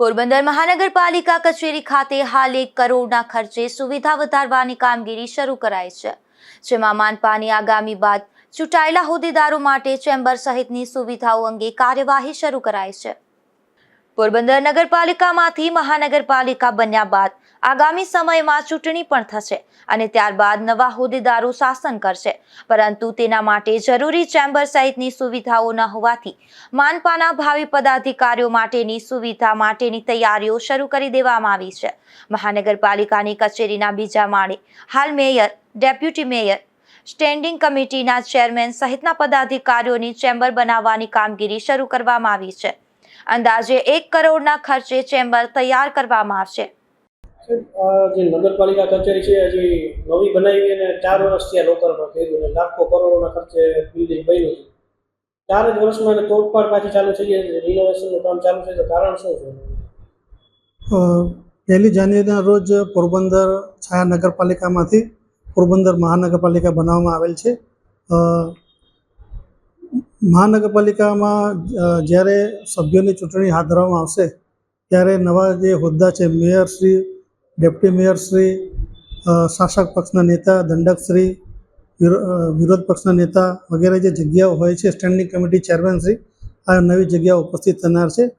પોરબંદર મહાનગરપાલિકા કચેરી ખાતે હાલ એક કરોડના ખર્ચે સુવિધા વધારવાની કામગીરી શરૂ કરાઈ છે, જેમાં માનપાની આગામી બાદ ચૂંટાયેલા હોદ્દેદારો માટે ચેમ્બર સહિતની સુવિધાઓ અંગે કાર્યવાહી શરૂ કરાઈ છે. પોરબંદર નગરપાલિકામાંથી મહાનગરપાલિકા બન્યા બાદ આગામી સમયમાં ચૂંટણી પણ થશે અને ત્યારબાદ નવા હોદ્દેદારો શાસન કરશે. પરંતુ તેના માટે જરૂરી ચેમ્બર સહિતની સુવિધાઓ ન હોવાથી માનપાના ભાવિ પદાધિકારીઓ માટેની સુવિધા માટેની તૈયારીઓ શરૂ કરી દેવામાં આવી છે. મહાનગરપાલિકાની કચેરીના બીજા માળે હાલ મેયર, ડેપ્યુટી મેયર, સ્ટેન્ડિંગ કમિટીના ચેરમેન સહિતના પદાધિકારીઓની ચેમ્બર બનાવવાની કામગીરી શરૂ કરવામાં આવી છે. અંદાજે એક કરોડના ખર્ચે ચેમ્બર તૈયાર કરવામાં આવશે. જે નગરપાલિકા કચેરી છે હજી નવી બનાવી અને ચાર વર્ષ થયા લોકરમાં કર્યું અને લાખો કરોડોના ખર્ચે બિલ્ડિંગ બન્યું છે. ચાર જ વર્ષમાં એને તોડપાડ પાછી ચાલુ થઈ ગઈ રિનોવેશનનું કામ ચાલુ છે તો કારણ શું છે? પહેલી જાન્યુઆરીના રોજ પોરબંદર છાયા નગરપાલિકામાંથી પોરબંદર મહાનગરપાલિકા બનાવવામાં આવેલ છે. અ, મહાનગરપાલિકામાં જ્યારે સભ્યોની ચૂંટણી હાથ ધરવામાં આવશે, ત્યારે નવા જે હોદ્દા છે મેયરશ્રી ડેપ્ટી મેયરશ્રી શાસક પક્ષના નેતા દંડકશ્રી વિરો- વિરોધ પક્ષના નેતા વગેરે જે જગ્યાઓ હોય છે, સ્ટેન્ડિંગ કમિટી ચેરમેનશ્રી આ નવી જગ્યાઓ ઉપસ્થિત થનાર છે.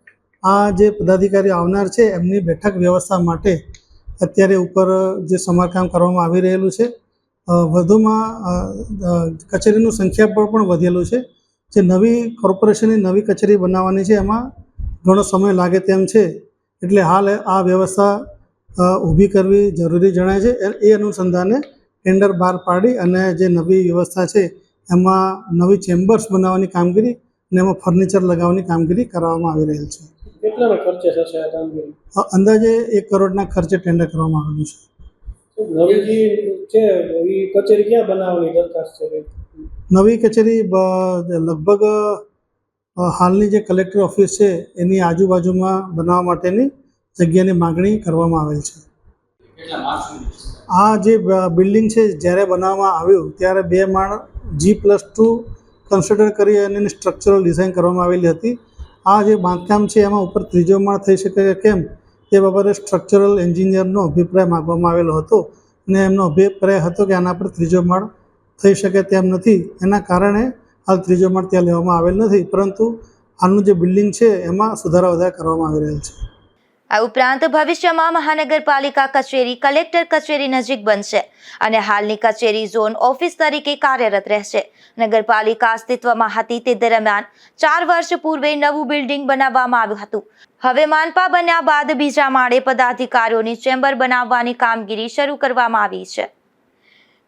આ જે પદાધિકારી આવનાર છે, એમની બેઠક વ્યવસ્થા માટે અત્યારે ઉપર જે સમારકામ કરવામાં આવી રહેલું છે. વધુમાં કચેરીનું સંખ્યા પણ વધેલું છે. જે નવી કોર્પોરેશનની નવી કચેરી બનાવવાની છે એમાં ઘણો સમય લાગે તેમ છે. એટલે હાલ આ વ્યવસ્થા ઊભી કરવી જરૂરી જણાય છે. એ- અનુસંધાને ટેન્ડર બહાર પાડી અને જે નવી વ્યવસ્થા છે એમાં નવી ચેમ્બર્સ બનાવવાની કામગીરી અને એમાં ફર્નિચર લગાવવાની કામગીરી કરવામાં આવી રહેલ છે. કેટલાના ખર્ચે થશે આ કામગીરી? અંદાજે એક કરોડના ખર્ચે ટેન્ડર કરવામાં આવેલું છે. નવી જે છે એ કચેરી ક્યાં બનાવવાની દરખાસ્ત છે? નવી કચેરી લગભગ હાલની જે કલેક્ટર ઓફિસ છે એની આજુબાજુમાં બનાવવા માટેની જગ્યાની માગણી કરવામાં આવેલ છે. આ જે બિલ્ડિંગ છે જ્યારે બનાવવામાં આવ્યું ત્યારે બે માળ જી પ્લસ ટુ કન્સિડર કરી અને એની સ્ટ્રક્ચરલ ડિઝાઇન કરવામાં આવેલી હતી. આ જે બાંધકામ છે એમાં ઉપર ત્રીજો માળ થઈ શકે કે કેમ તે બાબતે સ્ટ્રક્ચરલ એન્જિનિયરનો અભિપ્રાય માગવામાં આવેલો હતો. અને એમનો અભિપ્રાય હતો કે આના પર ત્રીજો માળ થઈ શકે તેમ નથી. એના કારણે હાલ ત્રીજો માળ ત્યાં લેવામાં આવેલ નથી. પરંતુ આનું જે બિલ્ડિંગ છે, એમાં સુધારા વધારા કરવામાં આવી રહેલ છે. આ ઉપરાંત ભવિષ્યમાં મહાનગરપાલિકા કચેરી, કલેક્ટર કચેરી નજીક બનશે અને હાલની કચેરી ઝોન ઓફિસ તરીકે કાર્યરત રહેશે. નગરપાલિકા અસ્તિત્વમાં હતી તે દરમિયાન ચાર વર્ષ પૂર્વે નવું બિલ્ડિંગ બનાવવામાં આવ્યું હતું. હવે માનપા બન્યા બાદ બીજા માળે પદાધિકારીઓની ચેમ્બર બનાવવાની કામગીરી શરૂ કરવામાં આવી છે.